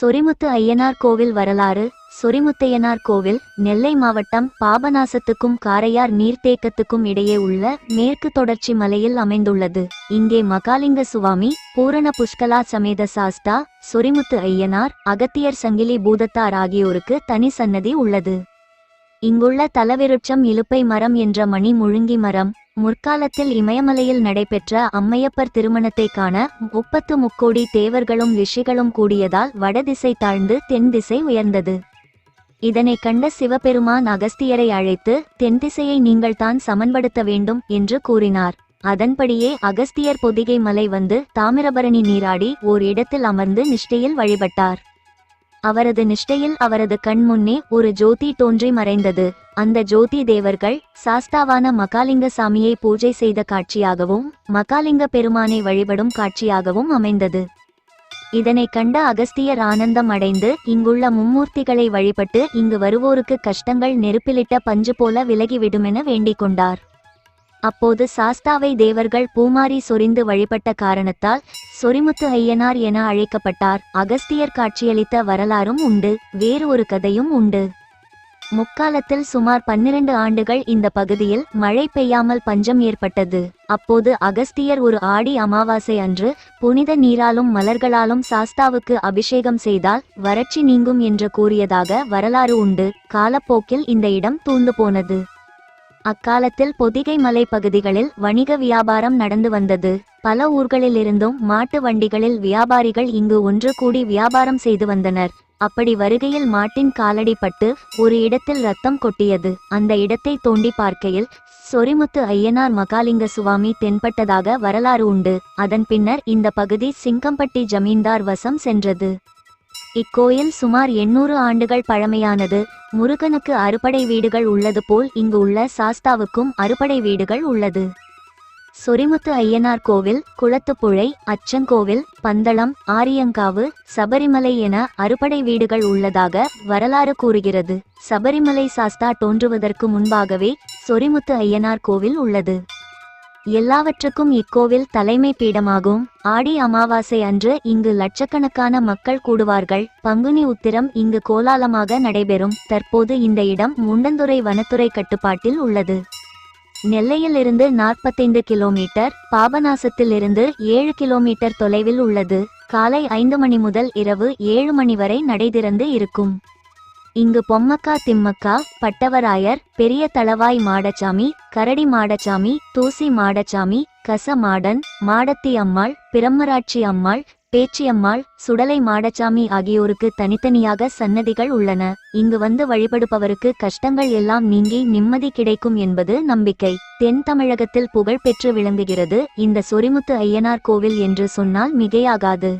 சொரிமுத்து ஐயனார் கோவில் வரலாறு சொரிமுத்தையனார் கோவில் நெல்லை மாவட்டம் பாபநாசத்துக்கும் காரையார் நீர்த்தேக்கத்துக்கும் இடையே உள்ள மேற்கு தொடர்ச்சி மலையில் அமைந்துள்ளது. இங்கே மகாலிங்க சுவாமி பூரண புஷ்கலா சமேத சாஸ்தா சொரிமுத்து ஐயனார் அகத்தியர் சங்கிலி பூதத்தார் ஆகியோருக்கு தனி சன்னதி உள்ளது. இங்குள்ள தலவிருட்சம் இலுப்பை மரம் என்ற மணி முழுங்கி மரம் முற்காலத்தில் இமயமலையில் நடைபெற்ற அம்மையப்பர் திருமணத்தை காண முப்பத்து முக்கோடி தேவர்களும் ரிஷிகளும் கூடியதால் வடதிசை தாழ்ந்து தென் திசை உயர்ந்தது. இதனை கண்ட சிவபெருமான் அகஸ்தியரை அழைத்து தென் திசையை நீங்கள் தான் சமன்படுத்த வேண்டும் என்று கூறினார். அதன்படியே அகஸ்தியர் பொதிகை மலை வந்து தாமிரபரணி நீராடி ஓர் இடத்தில் அமர்ந்து நிஷ்டையில் வழிபட்டார். அவரது நிஷ்டையில் அவரது கண் முன்னே ஒரு ஜோதி தோன்றி மறைந்தது. அந்த ஜோதி தேவர்கள் சாஸ்தாவான மகாலிங்க சாமியை பூஜை செய்த காட்சியாகவும் மகாலிங்க பெருமானை வழிபடும் காட்சியாகவும் அமைந்தது. இதனை கண்ட அகஸ்தியர் ஆனந்தம் அடைந்து இங்குள்ள மும்மூர்த்திகளை வழிபட்டு இங்கு வருவோருக்கு கஷ்டங்கள் நெருப்பிலிட்ட பஞ்சு போல விலகிவிடுமென வேண்டிக் கொண்டார். அப்போது சாஸ்தாவை தேவர்கள் பூமாரி சொரிந்து வழிபட்ட காரணத்தால் சொரிமுத்து ஐயனார் என அழைக்கப்பட்டார். அகஸ்தியர் காட்சியளித்த வரலாறும் உண்டு வேறு ஒரு கதையும் உண்டு. முக்காலத்தில் சுமார் பன்னிரண்டு ஆண்டுகள் இந்த பகுதியில் மழை பெய்யாமல் பஞ்சம் ஏற்பட்டது. அப்போது அகஸ்தியர் ஒரு ஆடி அமாவாசை அன்று புனித நீராலும் மலர்களாலும் சாஸ்தாவுக்கு அபிஷேகம் செய்தால் வறட்சி நீங்கும் என்று கூறியதாக வரலாறு உண்டு. காலப்போக்கில் இந்த இடம் தூந்து போனது. அக்காலத்தில் பொதிகை மலை பகுதிகளில் வணிக வியாபாரம் நடந்து வந்தது. பல ஊர்களிலிருந்தும் மாட்டு வண்டிகளில் வியாபாரிகள் இங்கு ஒன்று கூடி வியாபாரம் செய்து வந்தனர். அப்படி வருகையில் மாட்டின் காலடி பட்டு ஒரு இடத்தில் ரத்தம் கொட்டியது. அந்த இடத்தை தோண்டி பார்க்கையில் சொரிமுத்து ஐயனார் மகாலிங்க சுவாமி தென்பட்டதாக வரலாறு உண்டு. அதன் பின்னர் இந்த பகுதி சிங்கம்பட்டி ஜமீன்தார் வசம் சென்றது. இக்கோயில் சுமார் எண்ணூறு ஆண்டுகள் பழமையானது. முருகனுக்கு அறுபடை வீடுகள் உள்ளது போல் இங்கு உள்ள சாஸ்தாவுக்கும் அறுபடை வீடுகள் உள்ளது. சொரிமுத்து ஐயனார் கோவில் குளத்துப்புழை அச்சங்கோவில் பந்தளம் ஆரியங்காவு சபரிமலை என அறுபடை வீடுகள் உள்ளதாக வரலாறு கூறுகிறது. சபரிமலை சாஸ்தா தோன்றுவதற்கு முன்பாகவே சொரிமுத்து ஐயனார் கோவில் உள்ளது. எல்லாவற்றுக்கும் இக்கோவில் தலைமை பீடமாகும். ஆடி அமாவாசை அன்று இங்கு லட்சக்கணக்கான மக்கள் கூடுவார்கள். பங்குனி உத்திரம் இங்கு கோலாலமாக நடைபெறும். தற்போது இந்த இடம் முண்டந்துறை வனத்துறை கட்டுப்பாட்டில் உள்ளது. நெல்லையிலிருந்து நாற்பத்தைந்து கிலோமீட்டர் பாபநாசத்திலிருந்து ஏழு கிலோமீட்டர் தொலைவில் உள்ளது. காலை ஐந்து மணி முதல் இரவு ஏழு மணி வரை நடைதிறந்து இருக்கும். இங்கு பொம்மக்கா திம்மக்கா பட்டவராயர் பெரிய தளவாய் மாடச்சாமி கரடி மாடச்சாமி தூசி மாடச்சாமி கச மாடன் மாடத்தி அம்மாள் பிரம்மராட்சி அம்மாள் பேச்சியம்மாள் சுடலை மாடச்சாமி ஆகியோருக்கு தனித்தனியாக சன்னதிகள் உள்ளன. இங்கு வந்து வழிபடுபவருக்கு கஷ்டங்கள் எல்லாம் நீங்கி நிம்மதி கிடைக்கும் என்பது நம்பிக்கை. தென் தமிழகத்தில் புகழ் பெற்று விளங்குகிறது இந்த சொரிமுத்து ஐயனார் கோவில் என்று சொன்னால் மிகையாகாது.